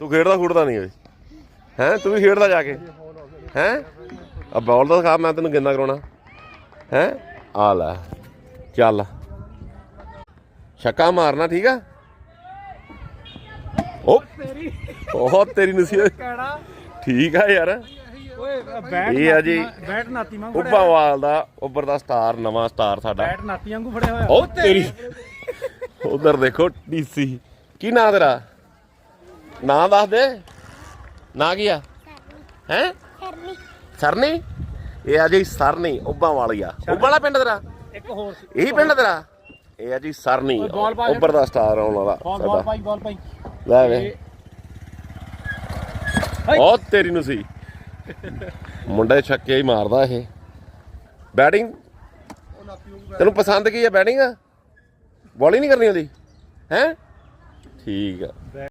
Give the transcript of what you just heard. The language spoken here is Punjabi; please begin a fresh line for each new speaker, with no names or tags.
ਤੂੰ ਖੇਡਦਾ ਖੂਡਦਾ ਨਹੀਂ ਓਏ। ਹੈ? ਤੂੰ ਵੀ ਖੇਡਦਾ ਜਾ ਕੇ। ਹੈ? ਆ ਬਾਲ ਦਾ ਦਿਖਾ ਮੈਂ ਤੈਨੂੰ ਗਿੰਦਾ ਕਰਾਉਣਾ। ਹੈ? ਆ ਲੈ। ਚੱਲ। ਛੱਕਾ ਮਾਰਨਾ ਠੀਕ ਆ? ਉਹ
ਤੇਰੀ
ਬਹੁਤ ਤੇਰੀ ਨਸੀਹਤ ਠੀਕ ਆ ਯਾਰ।
ਓਏ ਬੈਟ
ਇਹ ਆ ਜੀ।
ਬੈਟ ਨਾਤੀ ਵਾਂਗੂ
ਉੱਪਾਵਾਲ ਦਾ ਉੱਪਰ ਦਾ ਸਟਾਰ ਨਵਾਂ ਸਟਾਰ ਸਾਡਾ।
ਬੈਟ ਨਾਤੀ ਵਾਂਗੂ ਫੜਿਆ ਹੋਇਆ।
ਉਹ ਤੇਰੀ। ਉਧਰ ਦੇਖੋ ਡੀਸੀ। ਕੀ ਨਾਂ ਤੇਰਾ? ਨਾਂ ਦੱਸ ਦੇ। ਨਾਂ ਕੀ ਆ? ਹੈ? ਸਰਨੀ। ਇਹ ਆ ਜੀ ਸਰਨੀ ਉੱਬਾਂ ਵਾਲੀ ਆ ਉੱਬਾਂ ਵਾਲਾ ਪਿੰਡ ਤੇਰਾ?
ਇੱਕ ਹੋਰ ਸੀ।
ਇਹੀ ਪਿੰਡ ਤੇਰਾ? ਇਹ ਆ ਜੀ ਸਰਨੀ ਉੱਪਰ ਦਾ ਸਟਾਰ ਆਉਣ ਵਾਲਾ
ਬਾਲ ਪਾਈ ਬਾਲ ਪਾਈ
ਲੈ ਵੇ। ਉਹ ਤੇਰੀ ਨੂੰ ਸੀ। ਮੁੰਡੇ ਛੱਕੇ ਹੀ ਮਾਰਦਾ ਇਹ। ਬੈਟਿੰਗ? ਤੈਨੂੰ ਪਸੰਦ ਕੀ ਹੈ ਬੈਟਿੰਗ? ਬੋਲਿੰਗ ਨਹੀਂ ਕਰਨੀ ਆਉਂਦੀ ਹੈ? ਠੀਕ ਆ।